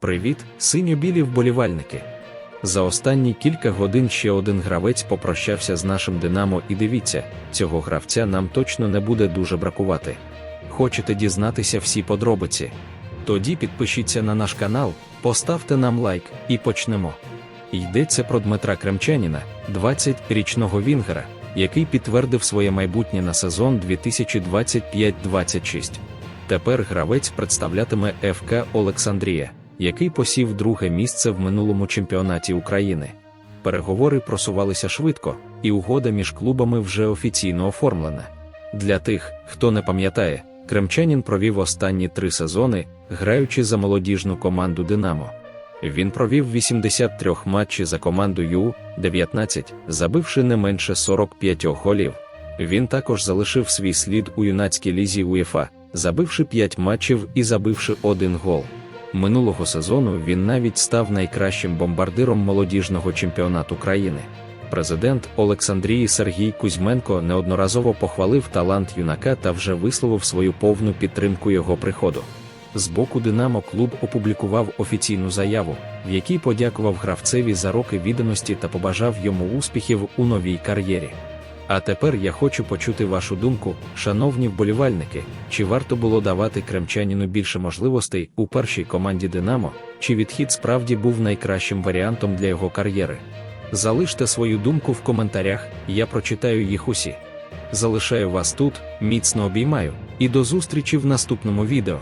Привіт, синьо-білі вболівальники! За останні кілька годин ще один гравець попрощався з нашим Динамо і дивіться, цього гравця нам точно не буде дуже бракувати. Хочете дізнатися всі подробиці? Тоді підпишіться на наш канал, поставте нам лайк і почнемо. Йдеться про Дмитра Кремчаніна, 20-річного Вінгера, який підтвердив своє майбутнє на сезон 2025-26. Тепер гравець представлятиме ФК Олександрія, який посів друге місце в минулому чемпіонаті України. Переговори просувалися швидко, і угода між клубами вже офіційно оформлена. Для тих, хто не пам'ятає, Кремчанін провів останні три сезони, граючи за молодіжну команду Динамо. Він провів 83 матчі за команду Ю-19, забивши не менше 45 голів. Він також залишив свій слід у юнацькій лізі УЄФА, забивши 5 матчів і забивши один гол. Минулого сезону він навіть став найкращим бомбардиром молодіжного чемпіонату країни. Президент Олександрії Сергій Кузьменко неодноразово похвалив талант юнака та вже висловив свою повну підтримку його приходу. З боку Динамо клуб опублікував офіційну заяву, в якій подякував гравцеві за роки відданості та побажав йому успіхів у новій кар'єрі. А тепер я хочу почути вашу думку, шановні вболівальники, чи варто було давати кремчаніну більше можливостей у першій команді Динамо, чи відхід справді був найкращим варіантом для його кар'єри? Залиште свою думку в коментарях, я прочитаю їх усі. Залишаю вас тут, міцно обіймаю, і до зустрічі в наступному відео.